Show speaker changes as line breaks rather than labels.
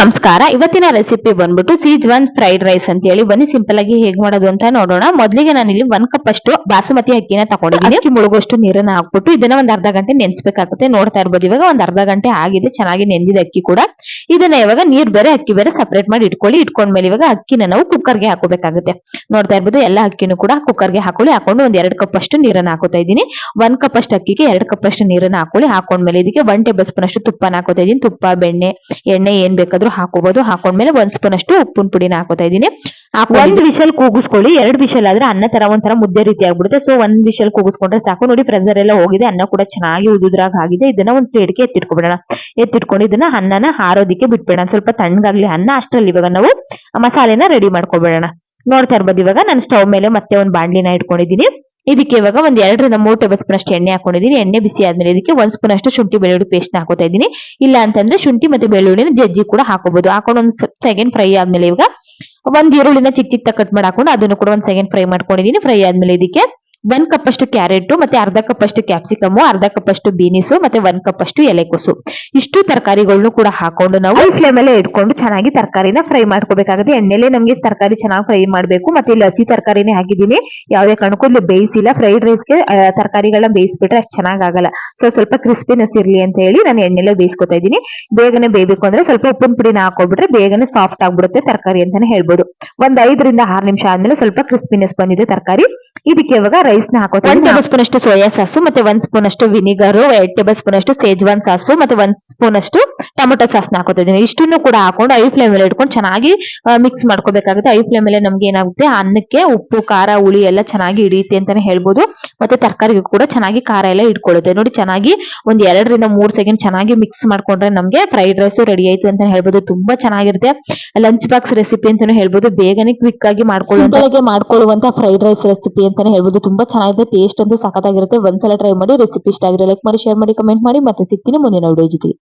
ನಮಸ್ಕಾರ. ಇವತ್ತಿನ ರೆಸಿಪಿ ಬಂದ್ಬಿಟ್ಟು ಸೀಜ್ವಾನ್ ಫ್ರೈಡ್ ರೈಸ್ ಅಂತ ಹೇಳಿ ಬನ್ನಿ. ಸಿಂಪಲ್ ಆಗಿ ಹೇಗ್ ಮಾಡೋದು ಅಂತ ನೋಡೋಣ. ಮೊದಲಿಗೆ ನಾನು ಇಲ್ಲಿ ಒಂದ್ ಕಪ್ ಅಷ್ಟು ಬಾಸುಮತಿ ಅಕ್ಕಿನ ತಗೊಂಡಿದ್ದೀನಿ. ಅಕ್ಕಿ ಮುಳುಗುವಷ್ಟು ನೀರನ್ನ ಹಾಕ್ಬಿಟ್ಟು ಇದನ್ನ ಒಂದ್ ಅರ್ಧ ಗಂಟೆ ನೆನ್ಸ್ಬೇಕಾಗುತ್ತೆ. ನೋಡ್ತಾ ಇರ್ಬೋದು. ಇವಾಗ ಒಂದ್ ಅರ್ಧ ಗಂಟೆ ಆಗಿದೆ. ಚೆನ್ನಾಗಿ ನೆಂದಿದ ಅಕ್ಕಿ ಕೂಡ. ಇದನ್ನ ಇವಾಗ ನೀರ್ ಬೇರೆ, ಅಕ್ಕಿ ಬೇರೆ ಸಪರೇಟ್ ಮಾಡಿ ಇಟ್ಕೊಳ್ಳಿ. ಇಟ್ಕೊಂಡ್ಮೇಲೆ ಇವಾಗ ಅಕ್ಕಿನ ನಾವು ಕುಕ್ಕರ್ಗೆ ಹಾಕೋಬೇಕಾಗುತ್ತೆ ನೋಡ್ತಾ ಇರ್ಬೋದು, ಎಲ್ಲಾ ಅಕ್ಕಿನೂ ಕೂಡ ಕುಕ್ಕರ್ಗೆ ಹಾಕೊಳ್ಳಿ. ಹಾಕೊಂಡು ಒಂದ್ ಎರಡ್ ಕಪ್ ಅಷ್ಟು ನೀರನ್ನ ಹಾಕೋತಾ ಇದ್ದೀನಿ. ಒಂದ್ ಕಪ್ ಅಷ್ಟು ಅಕ್ಕಿಗೆ ಎರಡು ಕಪ್ ಅಷ್ಟು ನೀರನ್ನ ಹಾಕೊಳ್ಳಿ. ಹಾಕೊಂಡ್ಮೇಲೆ ಇದಕ್ಕೆ ಒನ್ ಟೇಬಲ್ ಸ್ಪೂನ್ ಅಷ್ಟು ತುಪ್ಪನ ಹಾಕೋತಾ ಇದೀನಿ ತುಪ್ಪ, ಬೆಣ್ಣೆ, ಎಣ್ಣೆ ಏನ್ ಬೇಕಾದ್ರೂ ಹಾಕೋಬಹುದು ಹಾಕೊಂಡ್ಮೇಲೆ ಒಂದ್ ಸ್ಪೂನ್ ಅಷ್ಟು ಉಪ್ಪಿನ ಪುಡಿನ ಹಾಕೋತಾ ಇದೀನಿ ಒಂದ್ ವಿಶಲ್ ಕೂಗಿಸ್ಕೊಳ್ಳಿ. ಎರಡ್ ವಿಶಲ್ ಆದ್ರೆ ಅನ್ನ ತರ ಒಂಥರ ಮುದ್ದೆ ರೀತಿ ಆಗ್ಬಿಡುತ್ತೆ ಸೊ ಒಂದ್ ವಿಶಲ್ ಕೂಗಿಸ್ಕೊಂಡ್ರೆ ಸಾಕು. ನೋಡಿ ಪ್ರೆಸರ್ ಎಲ್ಲ ಹೋಗಿದೆ. ಅನ್ನ ಕೂಡ ಚೆನ್ನಾಗಿ ಉದುದ್ರಾಗ ಆಗಿದೆ ಇದನ್ನ ಒಂದ್ ಪ್ಲೇಟ್ಗೆ ಎತ್ತಿಟ್ಕೊಬಿಡೋಣ ಎತ್ತಿಟ್ಕೊಂಡು ಇದನ್ನ ಅನ್ನನ ಹಾರೋದಿಕ್ಕೆ ಬಿಟ್ಬೇಡ ಸ್ವಲ್ಪ ತಣ್ಣಗಾಗ್ಲಿ ಅನ್ನ, ಅಷ್ಟರಲ್ಲಿ ಇವಾಗ ನಾವು ಮಸಾಲೆನ ರೆಡಿ ಮಾಡ್ಕೊಬಿಡೋಣ ನೋಡ್ತಾ ಇರ್ಬೋದು ಇವಾಗ. ನಾನು ಸ್ಟವ್ ಮೇಲೆ ಮತ್ತೆ ಒಂದ್ ಬಾಂಡ್ಲಿನ ಇಟ್ಕೊಂಡಿದ್ದೀನಿ. ಇದಕ್ಕೆ ಇವಾಗ ಒಂದ್ ಎರಡರಿಂದ ಮೂರು ಟೇಬಲ್ ಸ್ಪೂನ್ ಅಷ್ಟು ಎಣ್ಣೆ ಹಾಕೊಂಡಿದ್ದೀನಿ ಎಣ್ಣೆ ಬಿಸಿ ಆದ್ಮೇಲೆ ಇದಕ್ಕೆ ಒಂದ್ ಸ್ಪೂನ್ ಅಷ್ಟು ಶುಂಠಿ ಬೆಳ್ಳುಳ್ಳಿ ಪೇಸ್ಟ್ ಹಾಕೋತಾ ಇದ್ದೀನಿ. ಇಲ್ಲ ಅಂತಂದ್ರೆ ಶುಂಠಿ ಮತ್ತೆ ಬೆಳ್ಳುಳ್ಳಿನ ಜಜ್ಜಿ ಕೂಡ ಹಾಕೋಬಹುದು ಹಾಕೊಂಡು ಒಂದ್ ಸೆಕೆಂಡ್ ಫ್ರೈ ಆದ್ಮೇಲೆ ಇವಾಗ ಒಂದ್ ಈರುಳ್ಳಿನ ಚಿಕ್ಕ ಚಿಕ್ಕ ಕಟ್ ಮಾಡಿ ಹಾಕೊಂಡು ಅದನ್ನು ಕೂಡ ಒಂದ್ ಸೆಕೆಂಡ್ ಫ್ರೈ ಮಾಡ್ಕೊಂಡಿದ್ದೀನಿ ಫ್ರೈ ಆದ್ಮೇಲೆ ಇದಕ್ಕೆ ಒಂದ್ ಕಪ್ ಅಷ್ಟು ಕ್ಯಾರೆಟ್ ಮತ್ತೆ ಅರ್ಧ ಕಪ್ ಅಷ್ಟು ಕ್ಯಾಪ್ಸಿಕಮ್ ಅರ್ಧ ಕಪ್ ಅಷ್ಟು ಬೀನಿಸು ಮತ್ತೆ ಒಂದ್ ಕಪ್ ಅಷ್ಟು ಎಲೆಕೋಸು. ಇಷ್ಟು ತರಕಾರಿಗಳನ್ನು ಕೂಡ ಹಾಕೊಂಡು ನಾವು ಫ್ಲೇಮ್ ಮೇಲೆ ಇಟ್ಕೊಂಡು ಚೆನ್ನಾಗಿ ತರಕಾರಿನ ಫ್ರೈ ಮಾಡ್ಕೋಬೇಕಾಗುತ್ತೆ. ಎಣ್ಣೆಲೆ ನಮಗೆ ತರಕಾರಿ ಚೆನ್ನಾಗಿ ಫ್ರೈ ಮಾಡಬೇಕು. ಮತ್ತೆ ಇಲ್ಲಿ ಹಸಿ ತರಕಾರಿನೇ ಹಾಕಿದ್ದೀನಿ. ಯಾವುದೇ ಕಾರಣಕ್ಕೂ ಇಲ್ಲಿ ಬೇಯಿಸಿಲ್ಲ ಫ್ರೈಡ್ ರೈಸ್ಗೆ ತರಕಾರಿಗಳನ್ನ ಬೇಯಿಸ್ಬಿಟ್ರೆ ಅಷ್ಟು ಚೆನ್ನಾಗಾಗಲ್ಲ. ಸೊ ಸ್ವಲ್ಪ ಕ್ರಿಸ್ಪಿನೆಸ್ ಇರಲಿ ಅಂತ ಹೇಳಿ ನಾನು ಎಣ್ಣೆಲೆ ಬೇಯಿಸ್ಕೊತಾ ಇದ್ದೀನಿ. ಬೇಗನೆ ಬೇಯಬೇಕು ಅಂದ್ರೆ ಸ್ವಲ್ಪ ಉಪ್ಪಿನ ಪುಡಿನ ಹಾಕೊಬಿಟ್ರೆ ಬೇಗನೆ ಸಾಫ್ಟ್ ಆಗಿಬಿಡುತ್ತೆ ತರಕಾರಿ ಅಂತಾನೆ ಹೇಳ್ಬೋದು. ಒಂದು ಐದರಿಂದ ಆರು ನಿಮಿಷ ಆದ್ಮೇಲೆ ಸ್ವಲ್ಪ ಕ್ರಿಸ್ಪಿನೆಸ್ ಬಂದಿದೆ ತರಕಾರಿ. ಇದಕ್ಕೆ ಇವಾಗ ರೈಸ್ನ ಹಾಕೋ ಒನ್ ಟೇಬಲ್ ಸ್ಪೂನ್ ಅಷ್ಟು ಸೋಯಾ ಸಾಸು ಮತ್ತೆ ಒಂದ್ ಸ್ಪೂನ್ ಅಷ್ಟು ವಿನಿಗರ್ ಎರಡ್ ಟೇಬಲ್ ಸ್ಪೂನ್ ಅಷ್ಟು ಸೇಜ್ವಾನ್ ಸಾಸು ಮತ್ತೆ ಒಂದ್ ಸ್ಪೂನ್ ಅಷ್ಟು ಟೊಮೊಟೊ ಸಾಸ್ ಹಾಕೋತಾ ಹಾಕೋತಿದ್ದೀನಿ. ಇಷ್ಟನ್ನು ಕೂಡ ಹಾಕೊಂಡು ಐ ಫ್ಲೇಮ್ ಮೇಲೆ ಇಟ್ಕೊಂಡು ಚೆನ್ನಾಗಿ ಮಿಕ್ಸ್ ಮಾಡ್ಕೋಬೇಕಾಗುತ್ತೆ. ಐ ಫ್ಲೇಮ್ ಮೇಲೆ ನಮ್ಗೆ ಏನಾಗುತ್ತೆ? ಅನ್ನಕ್ಕೆ ಉಪ್ಪು ಖಾರ ಹುಳಿ ಎಲ್ಲ ಚೆನ್ನಾಗಿ ಹಿಡಿಯುತ್ತೆ ಅಂತಾನೆ ಹೇಳ್ಬೋದು. ಮತ್ತೆ ತರಕಾರಿಗೂ ಕೂಡ ಚೆನ್ನಾಗಿ ಖಾರ ಎಲ್ಲ ಇಟ್ಕೊಳ್ಳುತ್ತೆ. ನೋಡಿ ಚೆನ್ನಾಗಿ ಒಂದ್ ಎರಡರಿಂದ ಮೂರ್ ಸೆಕೆಂಡ್ ಚೆನ್ನಾಗಿ ಮಿಕ್ಸ್ ಮಾಡ್ಕೊಂಡ್ರೆ ನಮ್ಗೆ ಫ್ರೈಡ್ ರೈಸ್ ರೆಡಿ ಆಯ್ತು ಅಂತ ಹೇಳ್ಬೋದು. ತುಂಬಾ ಚೆನ್ನಾಗಿರುತ್ತೆ. ಲಂಚ್ ಬಾಕ್ಸ್ ರೆಸಿಪಿ ಅಂತಾನೆ ಹೇಳ್ಬೋದು. ಬೇಗನೆ ಕ್ವಿಕ್ ಆಗಿ ಮಾಡ್ಕೊಳ್ಳುವಂತ ಮಾಡ್ಕೊಳ್ಳುವಂತ ಫ್ರೈಡ್ ರೈಸ್ ರೆಸಿಪಿ ಅಂತಾನೆ ಹೇಳ್ಬೋದು. ತುಂಬಾ ಚೆನ್ನಾಗಿದೆ ಟೇಸ್ಟ್ ಅಂತೂ ಸಖತ್ತಾಗಿರುತ್ತೆ. ಒಂದ್ಸಲ ಟ್ರೈ ಮಾಡಿ ರೆಸಿಪಿ ಇಷ್ಟ ಆಗಿರೋ ಲೈಕ್ ಮಾಡಿ ಶೇರ್ ಮಾಡಿ ಕಮೆಂಟ್ ಮಾಡಿ. ಮತ್ತೆ ಸಿಗ್ತೀನಿ ಮುಂದಿನ ವಿಡಿಯೋ ಜೊತೆಗೆ.